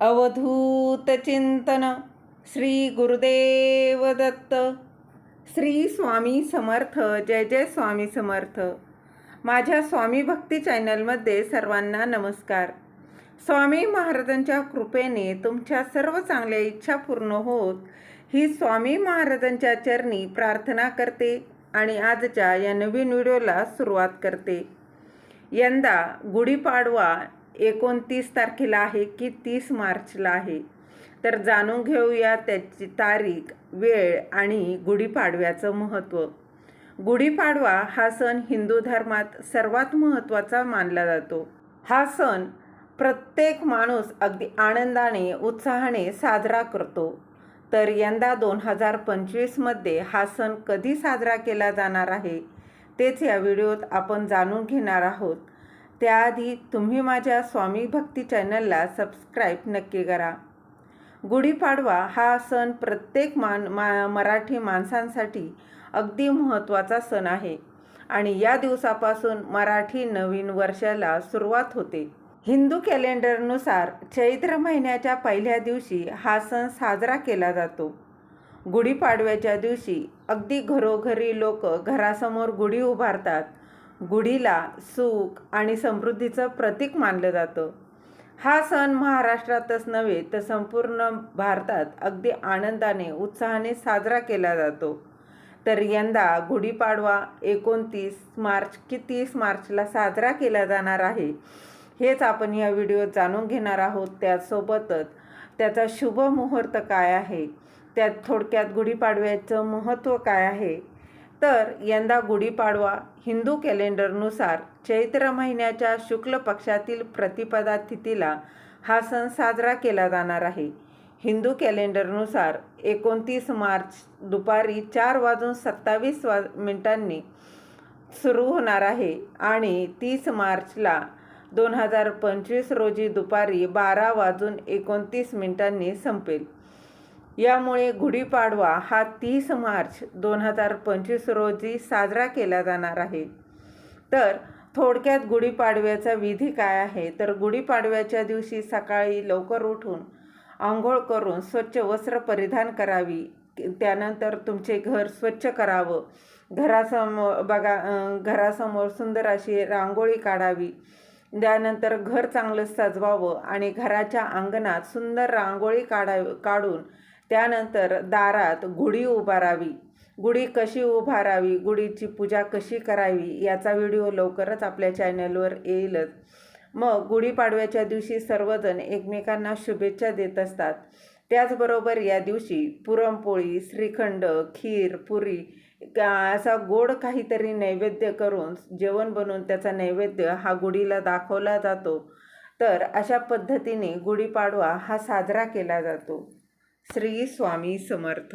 अवधूत चिंतन श्री गुरुदेव दत्त श्री स्वामी समर्थ जय जय स्वामी समर्थ. माझ्या स्वामी भक्ती चॅनलमध्ये सर्वांना नमस्कार. स्वामी महाराजांच्या कृपेने तुमच्या सर्व चांगल्या इच्छा पूर्ण होत ही स्वामी महाराजांच्या चरणी प्रार्थना करते आणि आजच्या या नवीन व्हिडिओला सुरुवात करते. यंदा गुढीपाडवा एकोणतीस तारखेला आहे की तीस मार्चला आहे. तर जाणून घेऊया त्याची तारीख वेळ आणि गुढीपाडव्याचं महत्त्व. गुढीपाडवा हा सण हिंदू धर्मात सर्वात महत्त्वाचा मानला जातो. हा सण प्रत्येक माणूस अगदी आनंदाने उत्साहाने साजरा करतो. तर यंदा दोन हजार पंचवीसमध्ये हा सण कधी साजरा केला जाणार आहे तेच या व्हिडिओत आपण जाणून घेणार आहोत. त्याआधी तुम्ही माझ्या स्वामी भक्ती चॅनलला सबस्क्राईब नक्की करा. गुढीपाडवा हा सण प्रत्येक मान मा मराठी माणसांसाठी अगदी महत्त्वाचा सण आहे आणि या दिवसापासून मराठी नवीन वर्षाला सुरुवात होते. हिंदू कॅलेंडरनुसार चैत्र महिन्याच्या पहिल्या दिवशी हा सण साजरा केला जातो. गुढीपाडव्याच्या दिवशी अगदी घरोघरी लोक घरासमोर गुढी उभारतात गुढीला सुख आणि समृद्धीचं प्रतीक मानलं जातं. हा सण महाराष्ट्रातच नव्हे तर संपूर्ण भारतात अगदी आनंदाने उत्साहाने साजरा केला जातो. तर यंदा गुढीपाडवा एकोणतीस मार्च की तीस मार्चला साजरा केला जाणार आहे. हेच आपण या व्हिडिओत जाणून घेणार आहोत. त्यासोबतच त्याचा शुभ मुहूर्त काय आहे? त्यात थोडक्यात गुढीपाडव्याचं महत्त्व काय आहे? तर यंदा गुढीपाडवा हिंदू कॅलेंडरनुसार चैत्र महिन्याच्या शुक्ल पक्षातील प्रतिपदा तिथीला हा सण साजरा केला जाणार आहे. हिंदू कॅलेंडरनुसार एकोणतीस मार्च दुपारी चार वाजून सत्तावीस वा मिनिटांनी सुरू होणार आहे आणि तीस मार्चला दोन हजार पंचवीस रोजी दुपारी बारा वाजून एकोणतीस मिनिटांनी संपेल. यामुळे गुढीपाडवा हा तीस मार्च दोन हजार पंचवीस रोजी साजरा केला जाणार आहे. तर थोडक्यात गुढीपाडव्याचा विधी काय आहे? तर गुढीपाडव्याच्या दिवशी सकाळी लवकर उठून आंघोळ करून स्वच्छ वस्त्र परिधान करावी. त्यानंतर तुमचे घर स्वच्छ करावं. घरासमोर बघा घरासमोर सुंदर अशी रांगोळी काढावी. त्यानंतर घर चांगलं सजवावं आणि घराच्या अंगणात सुंदर रांगोळी काढावी काढून त्यानंतर दारात गुढी उभारावी. गुढी कशी उभारावी? गुढीची पूजा कशी करावी? याचा व्हिडिओ लवकरच आपल्या चॅनलवर येईलच. मग गुढीपाडव्याच्या दिवशी सर्वजण एकमेकांना शुभेच्छा देत असतात. त्याचबरोबर या दिवशी पुरणपोळी श्रीखंड खीर पुरी असा गोड काहीतरी नैवेद्य करून जेवण बनवून त्याचा नैवेद्य हा गुढीला दाखवला जातो. तर अशा पद्धतीने गुढीपाडवा हा साजरा केला जातो. श्री स्वामी समर्थ.